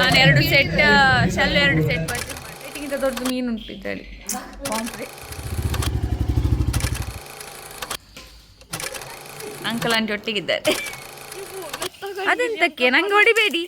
ನಾನು ಎರಡು ಸೆಟ್ ಶೆಲ್ ಎರಡು ಸೆಟ್ ಪರ್ಚೇಸ್ ದೊಡ್ಡ ಮೀನು ಉಂಟು ಇದರಲ್ಲಿ. ಪಾಂಪ್ಲೆಟ್ ಅಂಕಲ್ ಆಂಟಿ ಒಟ್ಟಿಗಿದ್ದಾರೆ. ಅದೆಂತಕ್ಕೆ? ನಂಗೆ ಹೊಡಿಬೇಡಿ.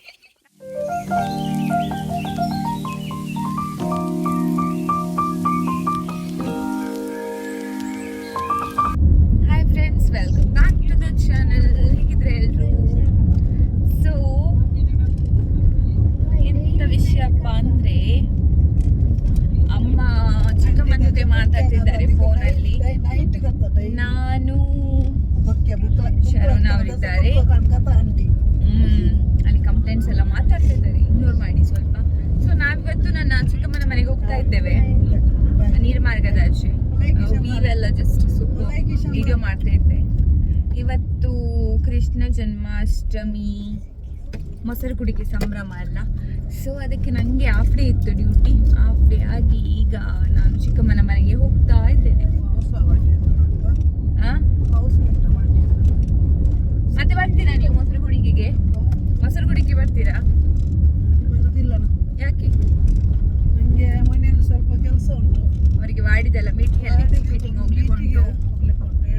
ಅಂದ್ರೆ ಅಮ್ಮ ಚಿಕ್ಕಮ್ಮನ ಜೊತೆ ಮಾತಾಡ್ತಿದ್ದಾರೆ ಫೋನಲ್ಲಿ. ನಾನು ಶರಣ ಅವರಿದ್ದಾರೆ. ಹ್ಮ್, ಅಲ್ಲಿ ಕಂಪ್ಲೇಂಟ್ಸ್ ಎಲ್ಲ ಮಾತಾಡ್ತಾ ಇದ್ದಾರೆ ಇಗ್ನೋರ್ ಮಾಡಿ ಸ್ವಲ್ಪ. ಸೊ ನಾವಿವತ್ತು ನನ್ನ ಚಿಕ್ಕಮ್ಮನ ಮನೆಗೆ ಹೋಗ್ತಾ ಇದ್ದೇವೆ. ನೀರ್ಮಾರ್ಗದ ಆಚೆ. ನೀವೆಲ್ಲ ಜಸ್ಟ್ ವಿಡಿಯೋ ಮಾಡ್ತಾ ಇದ್ದೆ. ಇವತ್ತು ಕೃಷ್ಣ ಜನ್ಮಾಷ್ಟಮಿ ಮೊಸರು ಕುಡಿಕೆ ಸಂಭ್ರಮ ಅಲ್ಲ? ಸೊ ಅದಕ್ಕೆ ನನಗೆ ಆಫ್ ಡೇ ಇತ್ತು ಡ್ಯೂಟಿ ಆಫ್ ಡೇ ಆಗಿ ಈಗ ನಾನು ಚಿಕ್ಕಮ್ಮನ ಮನೆಗೆ ಹೋಗ್ತಾ ಇದ್ದೇನೆ? ಮತ್ತೆ ಬರ್ತೀರಾ ನೀವು ಮೊಸರು ಹುಡುಗಿಗೆ ಮೊಸರು ಹುಡುಗಿ ಬರ್ತೀರಾ ಯಾಕೆ? ನನಗೆ ಮನೆಯಲ್ಲಿ ಸ್ವಲ್ಪ ಕೆಲಸ ಉಂಟು. ಅವರಿಗೆ ವಾಡಿದೆಲ್ಲ ಮೀಟಿಂಗ್ ಮೀಟಿಂಗ್ ಹೋಗ್ಲಿಕ್ಕೆ ಉಂಟು.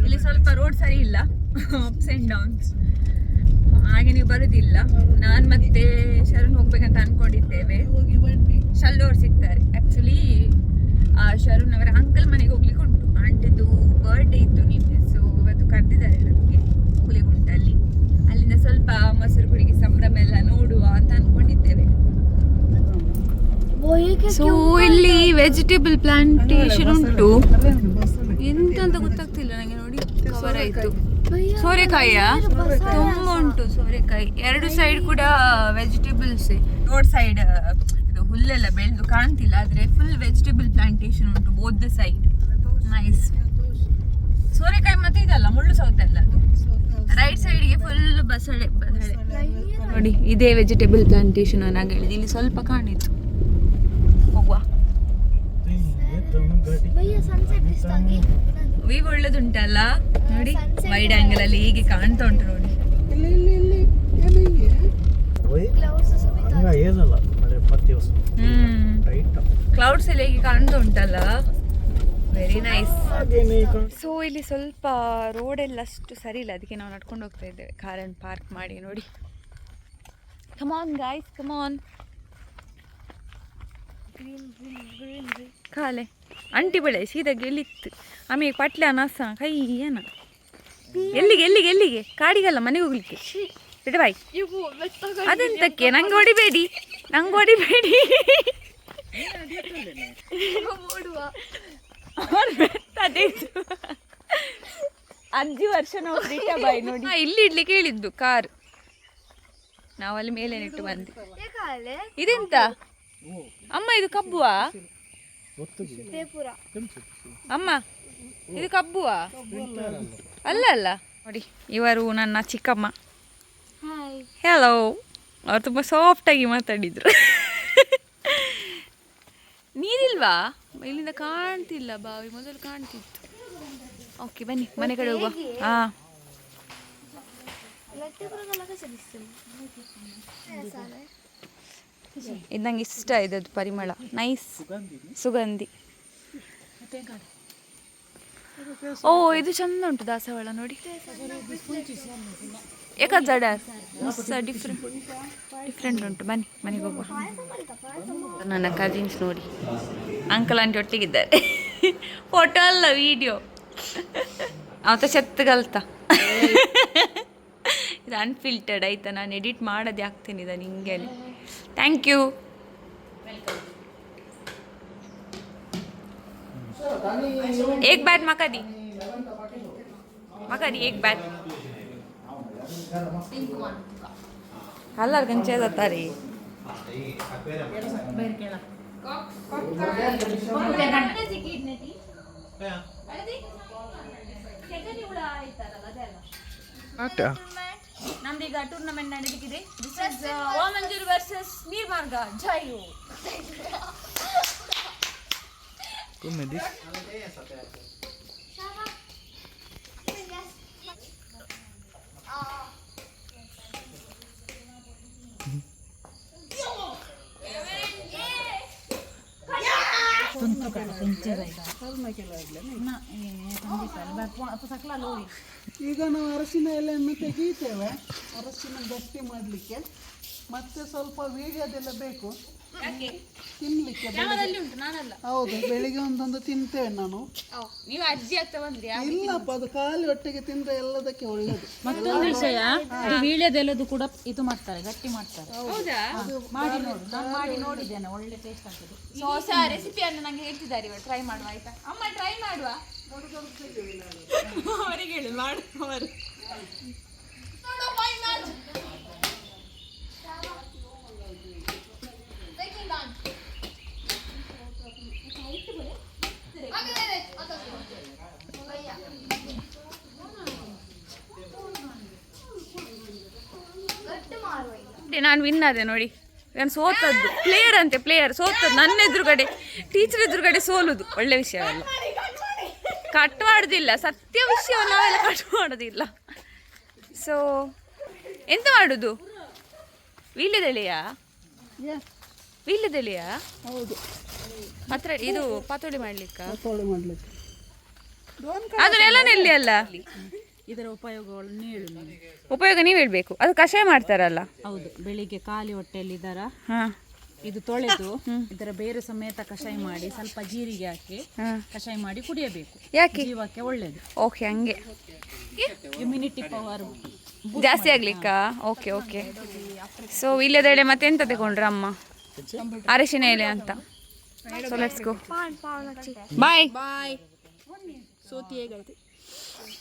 ಇಲ್ಲಿ ಸ್ವಲ್ಪ ರೋಡ್ ಸರಿ ಇಲ್ಲ. ಅಪ್ಸ್ ಆ್ಯಂಡ್ ಡೌನ್ಸ್ ಹಾಗೆ ನೀವು ಬರುದಿಲ್ಲ. ನಾನು ಮತ್ತೆ ಶರಣ್ ಹೋಗ್ಬೇಕಂತ ಅನ್ಕೊಂಡಿದ್ದೇವೆ. ಶಲ್ಲೋರ್ ಸಿಗ್ತಾರೆ. ಆಕ್ಚುಲಿ ಶರಣ್ ಅವರ ಅಂಕಲ್ ಮನೆಗೆ ಹೋಗ್ಲಿಕ್ಕೆ ಉಂಟು. ಆಂಟಿದು ಬರ್ಡೇ ಇತ್ತು ನಿನ್ನೆ. ಸೊ ಇವತ್ತು ಕರೆದಿದ್ದಾರೆ ನಮಗೆ ಹುಲಿಗುಂಟಲ್ಲಿ ಅಲ್ಲಿಂದ ಸ್ವಲ್ಪ ಮೊಸರು ಗುಡಿಗೆ ಸಂಭ್ರಮ ಎಲ್ಲ ನೋಡುವ ಅಂತ ಅನ್ಕೊಂಡಿದ್ದೇವೆ. ಸೊ ಇಲ್ಲಿ ವೆಜಿಟೇಬಲ್ ಪ್ಲಾಂಟೇಶನ್ ಉಂಟು. ಎಂತ ಅಂತ ಗೊತ್ತಾಗ್ತಿಲ್ಲ ನನಗೆ ನೋಡಿ. ಕವರ್ ಆಯ್ತು. ಸೋರೆಕಾಯಿಯ? ತುಂಬ ಉಂಟು ಸೋರೆಕಾಯಿ. ಎರಡು ಸೈಡ್ ಕೂಡ ವೆಜಿಟೇಬಲ್ಸ್ ರೋಡ್ ಸೈಡ್ ಇದು ಹುಲ್ಲೆಲ್ಲ ಬೆಳೆದು ಕಾಣ್ತಿಲ್ಲ ಆದ್ರೆ ಫುಲ್ ವೆಜಿಟೇಬಲ್ ಪ್ಲಾಂಟೇಶನ್ ಉಂಟು ಬೋತ್ ದ ಸೈಡ್ ನೈಸ್ ಸೋರೆಕಾಯಿ ಮತ್ತೆ ಇದಲ್ಲ ಮುಳ್ಳು ಸೌತೆ ಅಲ್ಲ ಅದು ರೈಟ್ ಸೈಡ್ಗೆ ಫುಲ್ ಬಸಳೆ ಬಸಳೆ. ನೋಡಿ ಇದೇ ವೆಜಿಟೇಬಲ್ ಪ್ಲಾಂಟೇಶನ್ ನಾನು ಹೇಳಿದೆ ಇಲ್ಲಿ ಸ್ವಲ್ಪ ಕಾಣಿತ್ತು ಹೋಗುವ. ವೀವ್ ಒಳ್ಳೇದುಂಟಲ್ಲ? ನೋಡಿ ವೈಡ್ ಆಂಗಲ್ ಅಲ್ಲಿ ಹೀಗೆ ಕಾಣ್ತಾ ಉಂಟು ನೋಡಿ. ಕ್ಲೌಡ್ಸ್ ಎಲ್ಲ ಹೀಗೆ? ಕಾಣ್ತಾ ಉಂಟಲ್ಲ? ವೆರಿ ನೈಸ್ ಸೊ ಇಲ್ಲಿ ಸ್ವಲ್ಪ ರೋಡ್ ಎಲ್ಲ ಅಷ್ಟು ಸರಿ ಇಲ್ಲ. ಅದಕ್ಕೆ ನಾವು ನಡ್ಕೊಂಡು ಹೋಗ್ತಾ ಇದ್ದೇವೆ. ಕಾರನ್ನು ಪಾರ್ಕ್ ಮಾಡಿ ನೋಡಿ. ಕಮಾನ್ ಗಾಯ್ಸ್ ಕಮಾನ್ ಕಾಲೆ ಅಂಟಿ ಬೆಳೆ ಸೀದಾ ಗೆಲ್ಲಿತ್ತು. ಆಮೇಲೆ ಪಟ್ಲೆ ಅನಸ ಕೈ ಏನ? ಎಲ್ಲಿಗೆ ಎಲ್ಲಿಗೆ ಎಲ್ಲಿಗೆ? ಕಾಡಿಗಲ್ಲ ಮನೆಗೆ ಹೋಗ್ಲಿಕ್ಕೆ. ಬಿಡ ಬಾಯ್. ಅದೆಂತಕ್ಕೆ? ನಂಗೆ ಹೊಡಿಬೇಡಿ. ನಂಗೆ ಹೊಡಿಬೇಡಿ. ಅಜ್ಜಿ ವರ್ಷ ನಾವು ಪ್ರೀತ ಬಾಯಿ ನೋಡಿ. ಇಲ್ಲಿ ಇಡ್ಲಿಕ್ಕೆ ಹೇಳಿದ್ದು ಕಾರ್. ನಾವಲ್ಲಿ ಮೇಲೆ ನೆಟ್ಟು ಬಂದ್ವಿ ಇದೆಂತ? ಅಮ್ಮ, ಇದು ಕಬ್ಬುವಾ? ಅಮ್ಮ, ಇದು ಕಬ್ಬುವಾ? ಅಲ್ಲ ಅಲ್ಲ. ನೋಡಿ, ಇವರು ನನ್ನ ಚಿಕ್ಕಮ್ಮ. ಹಲೋ ಅವ್ರು ತುಂಬ ಸಾಫ್ಟಾಗಿ ಮಾತಾಡಿದ್ರು. ನೀರಿಲ್ವಾ? ಇಲ್ಲಿಂದ ಕಾಣ್ತಿಲ್ಲ ಬಾವಿ, ಮೊದಲು ಕಾಣ್ತಿತ್ತು. ಓಕೆ ಬನ್ನಿ, ಮನೆ ಕಡೆ ಹೋಗುವ. ಹಾ. ಇದು ನಂಗೆ ಇಷ್ಟ ಇದೆ ಪರಿಮಳ. ನೈಸ್ ಸುಗಂಧಿ. ಓ ಇದು ಚಂದ ಉಂಟು ದಾಸವಾಳ ನೋಡಿ. ಜಡ ಡಿಫ್ರೆಂಟ್ ಡಿಫ್ರೆಂಟ್ ಉಂಟು. ಬನ್ನಿ ಮನೆಗೆ ಹೋಗುವ. ನನ್ನ ಕಜಿನ್ಸ್ ನೋಡಿ. ಅಂಕಲ್ ಆಂಟಿ ಒಟ್ಟಿಗಿದ್ದಾರೆ. ಫೋಟೋ ಅಲ್ಲ ವಿಡಿಯೋ ಅವತ್ತ ಚೆತ್ತಗಲ್ತ ಇದು ಅನ್ಫಿಲ್ಟರ್ಡ್ ಆಯ್ತಾ? ನಾನು ಎಡಿಟ್ ಮಾಡೋದೇ ಆಗ್ತೇನೆ ಇದನ್ನು ಹಿಂಗೆ थँक्यू एक बॅट माका दी. माका दी एक बॅट हालार खंयचे जाता रे. आटा ನಮ್ದೀಗ ಟೂರ್ನಮೆಂಟ್ ನಡೀತಿದೆ. This is Omanjur versus Neermarga ಈಗ. ನಾವು ಅರಸಿನ ಎಲೆಯನ್ನು ತೆಗೀತೇವೆ ಅರಸಿನ ಗಟ್ಟಿ ಮಾಡಲಿಕ್ಕೆ. ಮತ್ತೆ ಸ್ವಲ್ಪ ವೀಳ್ಯದೆಲ್ಲ ಬೇಕು. ತಿನ್ಲಿಕ್ಕೆ ಬೆಳಿಗ್ಗೆ. ಉಂಟು? ನಾನಲ್ಲ. ಹೌದು ಬೆಳಿಗ್ಗೆ ಒಂದೊಂದು ತಿಂತೇವೆ ನಾನು. ನೀವು ಅಜ್ಜಿ ಹತ್ತ ಬಂದ್ರಿ ಇಲ್ಲಪ್ಪ ಅದು ಖಾಲಿ ಹೊಟ್ಟೆಗೆ ತಿಂದ್ರೆ ಎಲ್ಲದಕ್ಕೆ ಒಳ್ಳೇದು. ಮತ್ತೊಂದು ವಿಷಯ ಅದು ವೀಳ್ಯದೆಲ್ಲದು ಕೂಡ ಇದು ಮಾಡ್ತಾರೆ ಗಟ್ಟಿ ಮಾಡ್ತಾರೆ. ಹೌದಾ. ಮಾಡಿ ನೋಡು ನಾನು ಮಾಡಿ ನೋಡಿದ್ದೇನೆ ಒಳ್ಳೆ ಟೇಸ್ಟ್ ಆಗ್ತದೆ. ಹೊಸ ರೆಸಿಪಿಯನ್ನು ನಂಗೆ ಹೇಳ್ತಿದ್ದಾರೆ ಇವಾಗ ಟ್ರೈ ಮಾಡುವ ಆಯ್ತಾ? ಅಮ್ಮ ಟ್ರೈ ಮಾಡುವ. ಅವರಿಗೆ ಹೇಳಿ ಮಾಡು ವಿನ್ ಆದೆ ನೋಡಿ. ನಾನು ಸೋತದ್ದು. ಪ್ಲೇಯರ್ ಅಂತೆ ಪ್ಲೇಯರ್ ಸೋತದ್ದು. ನನ್ನ ಎದುರುಗಡೆ ಟೀಚರ್ ಎದುರುಗಡೆ ಸೋಲುದು. ಒಳ್ಳೆ ವಿಷಯವಲ್ಲ. ಕಟ್ ಮಾಡುದಿಲ್ಲ. ಸತ್ಯ ವಿಷಯ ನಾವೆಲ್ಲ ಕಟ್ ಮಾಡೋದಿಲ್ಲ. ಸೊ ಎಂತ ಮಾಡುದು? ವೀಳ್ಯದೆಲೆಯಾ ವೀಳ್ಯದೆಲೆಯಾ ಹೌದು. ಹತ್ರ ಇದು ಪಾತೋಳಿ ಮಾಡ್ಲಿಕ್ಕ? ಅದನ್ನೆಲ್ಲ ನೆಲ್ಲಿ ಅಲ್ಲ? ಇದರ ಉಪಯೋಗಗಳನ್ನು ಹೇಳು ಉಪಯೋಗ ನೀವು ಹೇಳ್ಬೇಕು. ಅದು ಕಷಾಯ ಮಾಡ್ತಾರಲ್ಲ. ಹೌದು ಬೆಳಿಗ್ಗೆ ಖಾಲಿ ಹೊಟ್ಟೆಯಲ್ಲಿ ಇದರ ಹಾ. ಇದು ತೊಳೆದು ಇದರ ಬೇರೆ ಸಮೇತ ಕಷಾಯ ಮಾಡಿ ಸ್ವಲ್ಪ ಜೀರಿಗೆ ಹಾಕಿ ಕಷಾಯ ಮಾಡಿ ಕುಡಿಯಬೇಕು. ಯಾಕೆ? ಜೀವಕ್ಕೆ ಒಳ್ಳೇದು. ಓಕೆ ಹಂಗೆ. ಇಮ್ಯುನಿಟಿ ಪವರ್ ಜಾಸ್ತಿ ಆಗ್ಲಿಕ್ಕಾ? Okay okay. ಸೊ ಇಲ್ಲದೆಳೆ ಮತ್ತೆ ಎಂತ ತಗೊಂಡ್ರ ಅಮ್ಮ? ಅರಿಶಿನ ಎಲೆ ಅಂತ. ಸೊ ಲೆಟ್ಸ್ ಗೋ ಬಾಯ್ ಬಾಯ್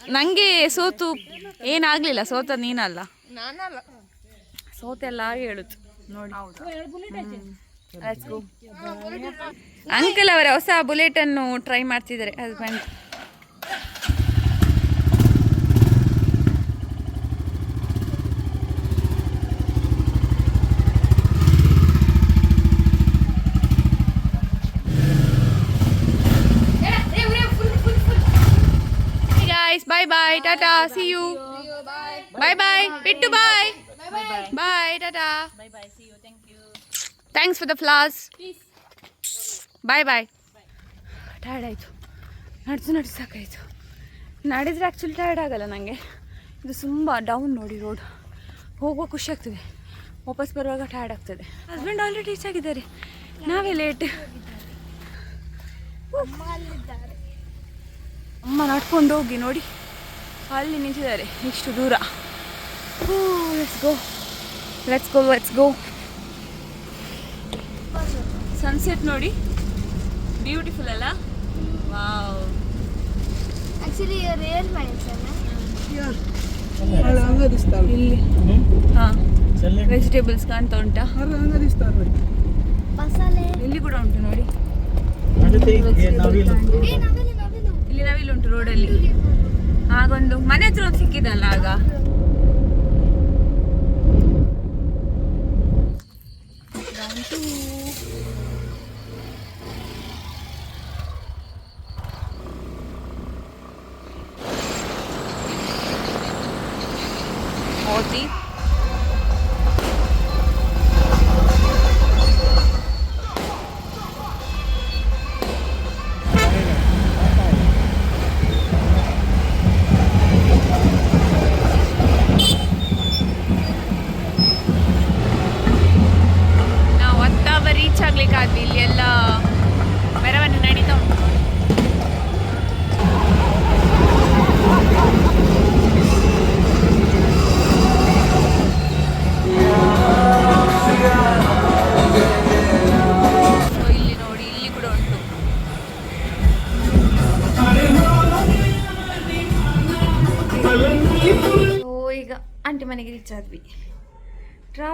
ನಂಗೆ ಸೋತು ಏನಾಗ್ಲಿಲ್ಲ ಸೋತ ನೀನಲ್ಲ? ಸೋತೆಲ್ಲ ಹೇಳುದು ನೋಡಿ. ಅಂಕಲ್ ಅವರ ಹೊಸ ಬುಲೆಟ್ ಅನ್ನು ಟ್ರೈ ಮಾಡ್ತಿದ್ದಾರೆ husband bye, bye Tata see you bye bye ಬಿಟ್ಟು bye thank you thanks for the floss bye bye tired ಆಯಿತು. ನಡೆದು ನಡೆದು ಸಾಕಾಯಿತು. ನಡೆದ್ರೆ ಆ್ಯಕ್ಚುಲಿ ಟಯರ್ಡ್ ಆಗಲ್ಲ ನನಗೆ ಇದು ತುಂಬ ಡೌನ್ ನೋಡಿ ರೋಡ್ ಹೋಗುವ ಖುಷಿ ಆಗ್ತದೆ. ವಾಪಸ್ ಬರುವಾಗ ಟಯರ್ಡ್ ಆಗ್ತದೆ. ಹಸ್ಬೆಂಡ್ ಆಲ್ರೆಡಿ ರೀಚ್ ಆಗಿದ್ದಾರೆ. ನಾವೇ ಲೇಟ್ ಅಮ್ಮ ನಡ್ಕೊಂಡು ಹೋಗಿ ನೋಡಿ. ಅಲ್ಲಿ ನಿಂತಿದ್ದಾರೆ. ಇಷ್ಟು ದೂರ. Let's go let's go let's go sunset ನೋಡಿ. ಬ್ಯೂಟಿಫುಲ್ ಅಲ್ಲ? ವಾವ್ ಆಕ್ಚುಲಿ ರೇರ್ ಮೈಂಡ್ಸ್ ಅಲ್ಲ? ಇಲ್ಲಿ. ಹಾಂ. ವೆಜಿಟೇಬಲ್ಸ್ ಕಾಣ್ತಾ ಉಂಟಾ? ಅಲ್ಲಿ ಅಂಗಡಿಸ್ತಾರೆ ಮಸಾಲೆ. ಇಲ್ಲಿ ಕೂಡ ಉಂಟು ನೋಡಿ. ಏ ನವಿಲು ನವಿಲು ಇಲ್ಲಿ ನವಿಲು ಉಂಟು ರೋಡಲ್ಲಿ. ಆಗೊಂದು ಮನೆ ಹತ್ರ ಸಿಕ್ಕಿದಲ್ಲ ಆಗ?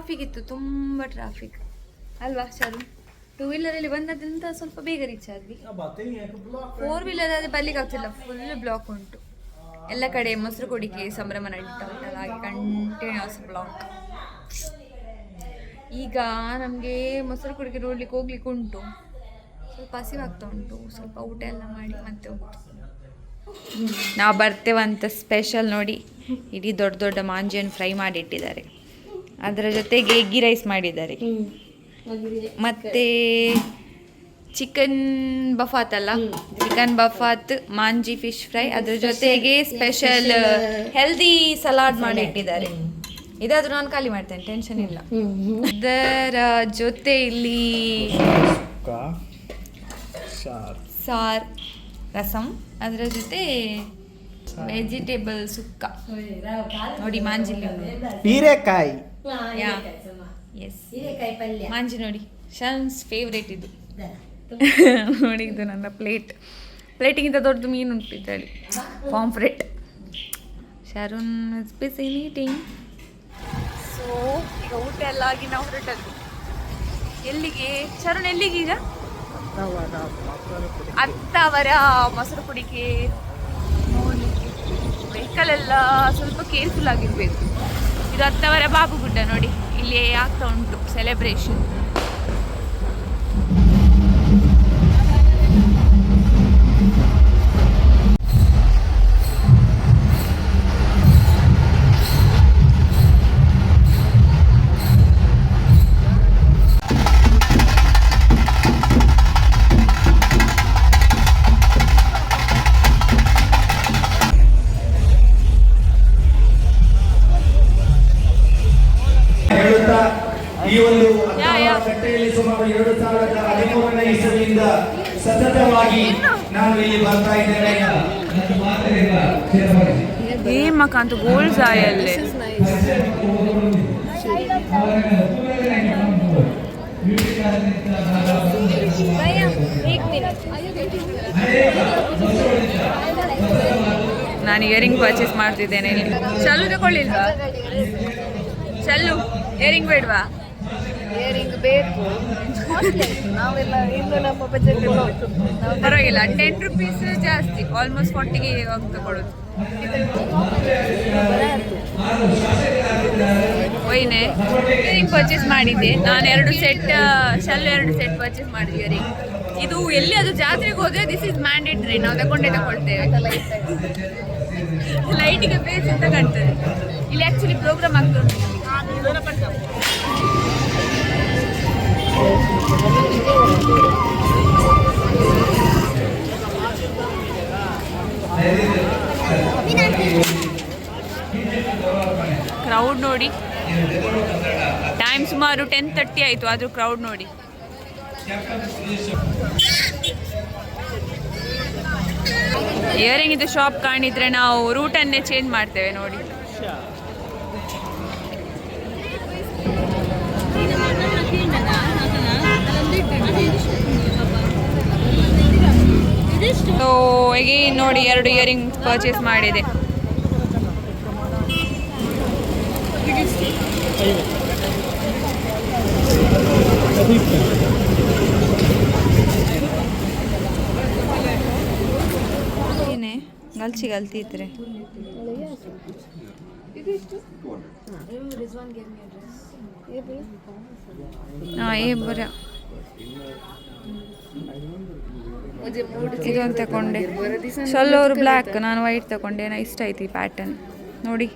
ಟ್ರಾಫಿಕ್ ಇತ್ತು ತುಂಬ ಟ್ರಾಫಿಕ್ ಅಲ್ವಾ ಚಾರು ಟೂ ವೀಲರಲ್ಲಿ ಬಂದದ್ರಿಂದ ಸ್ವಲ್ಪ ಬೇಗ ರೀಚ್ ಆದ್ವಿ. ಫೋರ್ ವೀಲರ್ ಆದರೆ ಬರ್ಲಿಕ್ಕೆ ಆಗ್ತಿಲ್ಲ ಫುಲ್ ಬ್ಲಾಕ್ ಉಂಟು. ಎಲ್ಲ ಕಡೆ ಮೊಸರು ಕೊಡಿಕೆ ಸಂಭ್ರಮ ನಡೀತಾ ಉಂಟಲ್ಲ ಹಾಗೆ ಕಂಟಿನ್ಯೂಸ್ ಬ್ಲಾಕ್ ಈಗ ನಮಗೆ ಮೊಸರು ಕುಡಿಕೆ ನೋಡ್ಲಿಕ್ಕೆ ಹೋಗ್ಲಿಕ್ಕೆ ಉಂಟು. ಸ್ವಲ್ಪ ಹಸಿವಾಗ್ತಾ ಉಂಟು ಸ್ವಲ್ಪ ಊಟ ಎಲ್ಲ ಮಾಡಿ ಮತ್ತೆ ಹೋಗ್ತು ನಾವು ಬರ್ತೇವಂತ ಸ್ಪೆಷಲ್ ನೋಡಿ ಇಡೀ ದೊಡ್ಡ ದೊಡ್ಡ ಮಾಂಜಿಯನ್ನು ಫ್ರೈ ಮಾಡಿಟ್ಟಿದ್ದಾರೆ ಅದರ ಜೊತೆಗೆ ಎಗ್ಗಿ ರೈಸ್ ಮಾಡಿದ್ದಾರೆ. ಮತ್ತೆ ಚಿಕನ್ ಬಫಾತ್ ಅಲ್ಲ? ಚಿಕನ್ ಬಫಾತ್ ಮಾಂಜಿ ಫಿಶ್ ಫ್ರೈ ಅದ್ರ ಜೊತೆಗೆ ಸ್ಪೆಷಲ್ ಹೆಲ್ದಿ ಸಲಾಡ್ ಮಾಡಿ ಇಟ್ಟಿದ್ದಾರೆ ಇದಾದ್ರೂ ನಾನು ಖಾಲಿ ಮಾಡ್ತೇನೆ ಟೆನ್ಷನ್ ಇಲ್ಲ. ಅದರ ಜೊತೆ ಇಲ್ಲಿ ಸಾರ್. ರಸಂ ಅದರ ಜೊತೆ ವೆಜಿಟೇಬಲ್ ಸುಕ್ಕ. ನೋಡಿ ಮಾಂಜಿಲಿ ಹೀರೆಕಾಯಿ. ಎಸ್ ಮಾಂಜಿ ನೋಡಿ. ಶನ್ಸ್ ಫೇವ್ರೇಟ್ ಇದು. ನೋಡಿ ಇದು ನನ್ನ ಪ್ಲೇಟ್ ಪ್ಲೇಟಿಗಿಂತ ದೊಡ್ಡದು ಮೀನು ಉಂಟು ಇದರಲ್ಲಿ. ಪಾಂಫ್ರೆಟ್ ಶರುನ್ ಬಿಸಿ ನೀಟಿಂಗ್ ಸೊ ಈಗ ಊಟ ಎಲ್ಲ ಆಗಿ ನಾವು ಹೊರಟದ್ದು. ಎಲ್ಲಿಗೆ? ಶರುಣ್ ಎಲ್ಲಿಗೆ ಈಗ? ಅತ್ತವರ ಮೊಸರು ಕುಡಿಕೆ ನೋಡಿ ವೆಹಿಕಲ್ ಎಲ್ಲ ಸ್ವಲ್ಪ ಕೇರ್ಫುಲ್ ಆಗಿರ್ಬೇಕು. ಇದು ಹತ್ತವರ ಬಾಬುಗುಡ್ಡ ನೋಡಿ. ಇಲ್ಲಿ ಆಗ್ತಾ ಉಂಟು ಸೆಲೆಬ್ರೇಷನ್ ನಾನು ಇಲ್ಲಿ ಬರ್ತಾ ಇದ್ದೇನೆ ನನ್ನ ಮಾತರಿಂದ ಸ್ಥಿರಪಡಿಸಿ. ಹೇಮಕಾಂತ್ ಗೋಲ್ಸ್ ಆಯಲ್ಲೇ ನಾನು ಇಯರಿಂಗ್ ಪರ್ಚೇಸ್ ಮಾಡ್ತಿದ್ದೇನೆ ಇಲ್ಲಿ ಚಲ್ಲು ತಗೊಳ್ಳಿಲ್ವಾ ಚಲ್ಲು ಇಯರಿಂಗ್ ಬೇಡವಾ ಇಯರಿಂಗ್ ಬೇಕು. ನಾವೆಲ್ಲ ಇನ್ನು ನಮ್ಮ ಬಜೆಟ್ ಪರವಾಗಿಲ್ಲ. ಟೆನ್ ರುಪೀಸ್ ಜಾಸ್ತಿ. ಆಲ್ಮೋಸ್ಟ್ ಫಾರ್ಟಿಗೆ ತಗೊಳ್ಳೋದು. ಒಯ್ನೆ ಇಯರಿಂಗ್ ಪರ್ಚೇಸ್ ಮಾಡಿದ್ದೆ. ನಾನು ಎರಡು ಸೆಟ್ ಶಲ್ ಎರಡು ಸೆಟ್ ಪರ್ಚೇಸ್ ಮಾಡಿದ್ವಿ ಇಯರಿಂಗ್ ಇದು ಎಲ್ಲಿ ಅದು ಜಾತ್ರೆಗೆ ಹೋದ್ರೆ ದಿಸ್ ಇಸ್ ಮ್ಯಾಂಡೇಟ್ರಿ ನಾವು ತಗೊಂಡೇ ತಗೊಳ್ತೇವೆ. ಲೈಟಿಗೆ ಬೇಸ್ ಅಂತ ಕಾಣ್ತದೆ. ಇಲ್ಲಿ ಆಕ್ಚುಲಿ ಪ್ರೋಗ್ರಾಮ್ ಆಗ್ತಾ ನೋಡಿ. ಟೈಮ್ ಸುಮಾರು ಟೆನ್ ತರ್ಟಿ ಆಯಿತು, ಆದರೂ ಕ್ರೌಡ್ ನೋಡಿ. ಇಯರಿಂಗ್ ಇದು ಶಾಪ್ ಕಾಣಿದ್ರೆ ನಾವು ರೂಟನ್ನೇ ಚೇಂಜ್ ಮಾಡ್ತೇವೆ ನೋಡಿ. ಸೊ ನೋಡಿ ಎರಡು ಇಯರಿಂಗ್ ಪರ್ಚೇಸ್ ಮಾಡಿದೆ. ಏನೇ? ಗಲ್ಚಿ ಗಲ್ತಿ ಇದ್ರೆ. ಹಾಂ, ಏ ಬರ ಇದೊಂದು ತಗೊಂಡೆ. ಸೊಲ್ಲೋರು ಬ್ಲ್ಯಾಕ್ ನಾನು ವೈಟ್ ತಗೊಂಡೆ. ನಾ ಇಷ್ಟ ಆಯ್ತು ಈ ಪ್ಯಾಟರ್ನ್ ನೋಡಿ.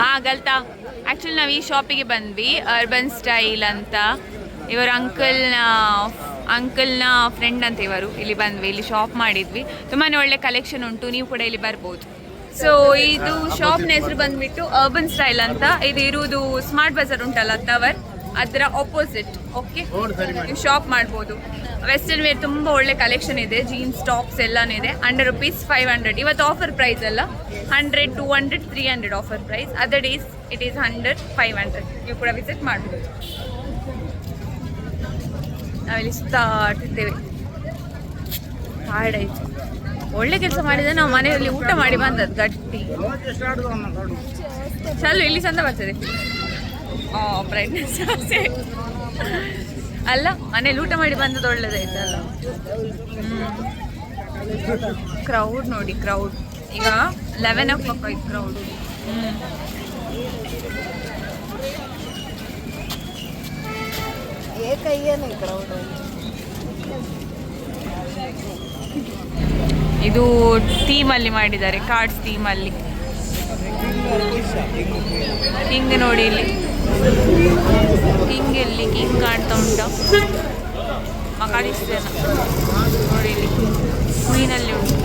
ಹಾಂ ಗಲ್ತಾ. ಆ್ಯಕ್ಚುಲಿ ನಾವು ಈ ಶಾಪಿಗೆ ಬಂದ್ವಿ. ಅರ್ಬನ್ ಸ್ಟೈಲ್ ಅಂತ. ಇವರು ಅಂಕಲ್ನ ಅಂಕಲ್ನ ಫ್ರೆಂಡ್ ಅಂತ ಇವರು. ಇಲ್ಲಿ ಬಂದ್ವಿ ಇಲ್ಲಿ ಶಾಪ್ ಮಾಡಿದ್ವಿ. ತುಂಬಾ ಒಳ್ಳೆ ಕಲೆಕ್ಷನ್ ಉಂಟು. ನೀವು ಕೂಡ ಇಲ್ಲಿ ಬರ್ಬೋದು. ಸೊ ಇದು ಶಾಪ್ನ ಹೆಸರು ಬಂದ್ಬಿಟ್ಟು ಅರ್ಬನ್ ಸ್ಟೈಲ್ ಅಂತ. ಇದು ಇರುವುದು ಸ್ಮಾರ್ಟ್ ಬಜಾರ್ ಉಂಟಲ್ಲ ಟವರ್ ಅದರ ಆಪೋಸಿಟ್ ಓಕೆ ನೀವು ಶಾಪ್ ಮಾಡ್ಬೋದು. ವೆಸ್ಟರ್ನ್ ವೇರ್ ತುಂಬ ಒಳ್ಳೆ ಕಲೆಕ್ಷನ್ ಇದೆ ಜೀನ್ಸ್ ಟಾಪ್ಸ್ ಎಲ್ಲಾನು ಇದೆ. ಹಂಡ್ರೆಡ್ ರುಪೀಸ್ ಫೈವ್ ಹಂಡ್ರೆಡ್ ಇವತ್ತು ಆಫರ್ ಪ್ರೈಸ್ ಅಲ್ಲ? Hundred two hundred three hundred offer price other days it is hundred five hundred ನೀವು ಕೂಡ ವಿಸಿಟ್ ಮಾಡ್ಬೋದು. ನಾವಿಲ್ಲಿ ಸುತ್ತಾಡ್ತಿದ್ದೇವೆ. ಹಾಡಾಯ್ತು ಒಳ್ಳೆ ಕೆಲಸ ಮಾಡಿದ್ರೆ ನಾವು ಮನೆಯಲ್ಲಿ ಊಟ ಮಾಡಿ ಬಂದದ್ದು ಗಟ್ಟಿ. ಚಲೋ ಇಲ್ಲಿ ಚಂದ ಬರ್ತದೆ. ಬ್ರೈಟ್ನೆಸ್ ಜಾಸ್ತಿ ಅಲ್ಲ ಮನೇಲಿ ಊಟ ಮಾಡಿ ಬಂದದ್ದು ಒಳ್ಳೇದಾಯ್ತಲ್ಲ? ಕ್ರೌಡ್ ನೋಡಿ ಕ್ರೌಡ್ ಈಗ ಲೆವೆನ್ ಓ ಕ್ಲಾಕ್ ಆಯ್ತು ಕ್ರೌಡ್ ಇದು ಇದು ಥೀಮಲ್ಲಿ ಮಾಡಿದ್ದಾರೆ ಕಾರ್ಡ್ಸ್ ಥೀಮಲ್ಲಿ ಹಿಂಗೆ ನೋಡಿ ಇಲ್ಲಿ. ಕಿಂಗ್ ಎಲ್ಲಿ ಕಿಂಗ್ ಕಾಣ್ತಾ ಉಂಟಾ? ಮಕಾಲಿಸ್ತೇನ ನೋಡಿ ಇಲ್ಲಿ ಕ್ವೀನಲ್ಲಿ ಉಂಟು.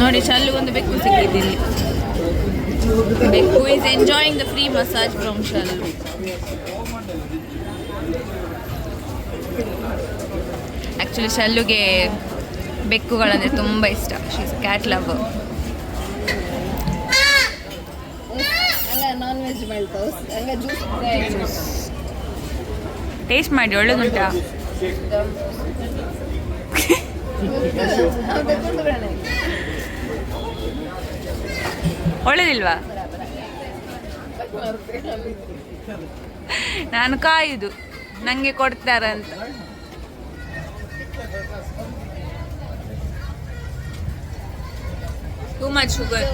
ನೋಡಿ ಶಲ್ಲು ಒಂದು ಬೆಕ್ಕು ಸಿಕ್ಕಿದ್ದೀನಿ. ಬೆಕ್ಕು is enjoying the free massage from Shallu actually ಶಲ್ಲುಗೆ ಬೆಕ್ಕುಗಳಂದರೆ ತುಂಬ ಇಷ್ಟ. ಶೀಸ್ ಕ್ಯಾಟ್ ಲವ್ ಹಂಗ ನಾನ್ ವೆಜ್ ಮಾಡ್ತಾವೆ ಹಂಗ ಜ್ಯೂಸ್ ಟೇಸ್ಟ್ ಮಾಡಿ ಒಳ್ಳೇದುಂಟಾ? ಒಳ್ಳೇದಿಲ್ವಾ? ನಾನು ಕಾಯುದು ನನಗೆ ಕೊಡ್ತಾರಂತ. ಟೂ ಮಚ್ ಶುಗರ್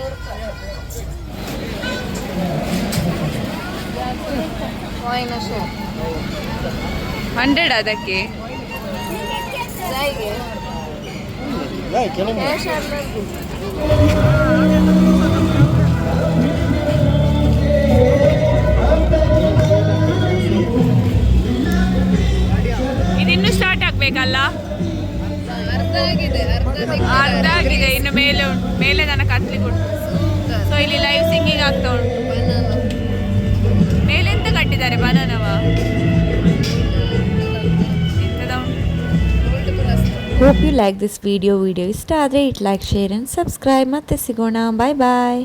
ಹಂಡ್ರೆಡ್ ಅದಕ್ಕೆ? ಇದಿನ್ನು ಸ್ಟಾರ್ಟ್ ಆಗಬೇಕಲ್ಲ? ಅರ್ಧ ಆಗಿದೆ ಅರ್ಧ ಅರ್ಧ ಆಗಿದೆ ಇನ್ನು ಮೇಲೆ ಉಂಟು. ಮೇಲೆ ನನ್ನ ಹತ್ಲಿಕ್ಕೆ ಉಂಟು. ಸೊ ಇಲ್ಲಿ ಲೈವ್ ಸಿಂಗಿಂಗ್ ಆಗ್ತಾ ಉಂಟು. ಮೇಲೆ ಎಂತ ಕಟ್ಟಿದ್ದಾರೆ ಬನಾನವ ಎಂತದ? ಉಂಟು hope you like this video video ಇಷ್ಟ ಆದರೆ it like share and subscribe ಮತ್ತೆ ಸಿಗೋಣ. ಬಾಯ್ ಬಾಯ್